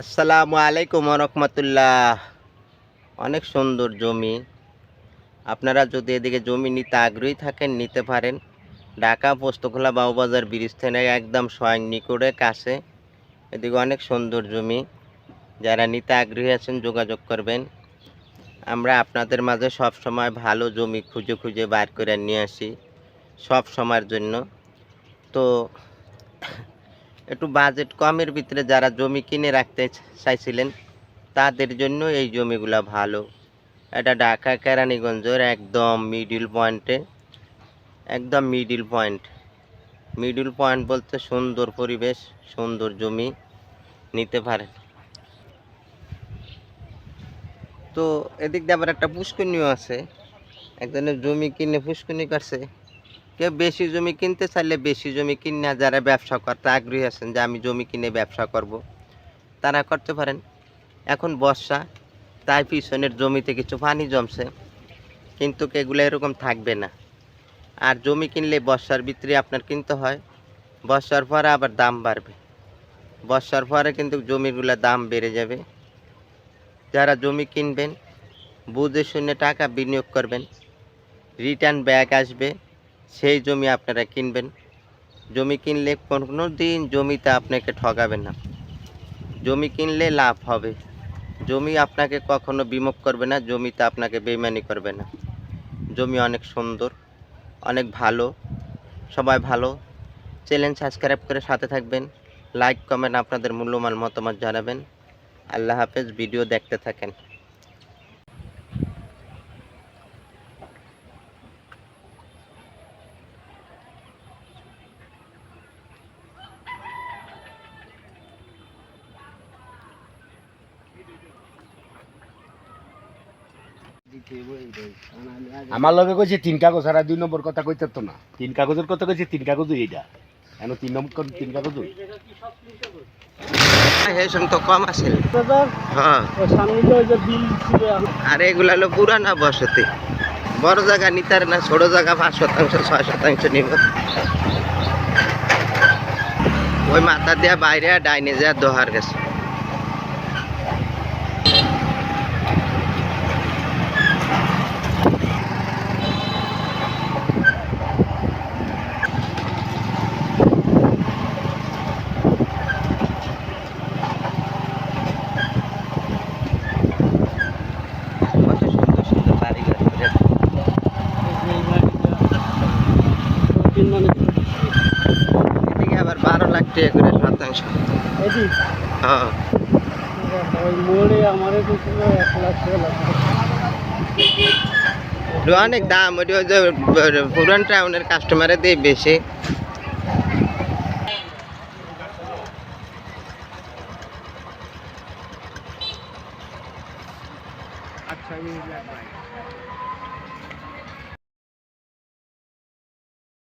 আসসালামু আলাইকুম রহমতুল্লাহ। অনেক সুন্দর জমি। আপনারা যদি এদিকে জমি নিতে আগ্রহী থাকেন, নিতে পারেন। ঢাকা, পোস্তখোলা বাবুবাজার ব্রিজ থেকে একদম স্বয়ং নিকটে কাছে। এদিকে অনেক সুন্দর জমি। যারা নিতে আগ্রহী আছেন, যোগাযোগ করবেন। আমরা আপনাদের মাঝে সব সময় ভালো জমি খুঁজে খুঁজে বার করে নিয়ে আসি সব সময়ের জন্য। তো একটু বাজেট কমের ভিতরে যারা জমি কিনে রাখতে চাইছিলেন, তাদের জন্য এই জমিগুলা ভালো। এটা ঢাকা কেরানীগঞ্জের একদম মিডিল পয়েন্টে একদম মিডিল পয়েন্ট মিডিল পয়েন্ট বলতে সুন্দর পরিবেশ, সুন্দর জমি নিতে পারেন। তো এদিক দিয়ে আবার একটা পুষ্করণীয় আছে। একজনের জমি কিনে পুষ্করণী করছে। কেউ বেশি জমি কিনতে চাইলে বেশি জমি কিনে যারা ব্যবসা করতে আগ্রহী আছেন যে আমি জমি কিনে ব্যবসা করব, তারা করতে পারেন। এখন বর্ষা, তাই পিছনের জমিতে কিছু পানি জমছে, কিন্তু এগুলো এরকম থাকবে না। আর জমি কিনলে বর্ষার ভিতরে আপনার কিনতে হয়, বর্ষার পরে আবার দাম বাড়বে। বর্ষার পরে কিন্তু জমিগুলোর দাম বেড়ে যাবে। যারা জমি কিনবেন, বুঝে শুনে টাকা বিনিয়োগ করবেন রিটার্ন ব্যাক আসবে। সেই জমি আপনারা কিনবেন। জমি কিনলে কোনো দিন জমিতে আপনাকে ঠকাবে না। জমি কিনলে লাভ হবে। জমি আপনাকে কখনো বিমুখ করবে না, জমিতে আপনাকে বেইমানি করবে না। জমি অনেক সুন্দর, অনেক ভালো, সবাই ভালো। চ্যানেল সাবস্ক্রাইব করে সাথে থাকবেন। লাইক, কমেন্ট আপনাদের মূল্যবান মতামত জানাবেন। আল্লাহ হাফেজ, ভিডিও দেখতে থাকেন। আমার লগে কইছে তিন কাগজ আর দুই নম্বর কথা কইতে তো না। তিন কাগজের কথা কইছে তিন কাগজ এইটা কেন তিন নম্বর তিন কাগজ হেসন তো কম আছিল হ্যাঁ। আর এগুলা হলো পুরানা বসতি। বড় জায়গা নিতার না ছোট জায়গা পাঁচ শতাংশ ছয় শতাংশ নিব। ওই মাথা দিয়া বাইরে ডাইনে যা দোহার গেছে কত সুন্দর সুন্দর বাড়ি ঘর করে এদিকে আবার বারো লাখ টাকা করে শতাংশ হ্যাঁ। অনেক দাম ওটা ওই যে পুরান টাউনের কাস্টমারে দিয়ে বেশি।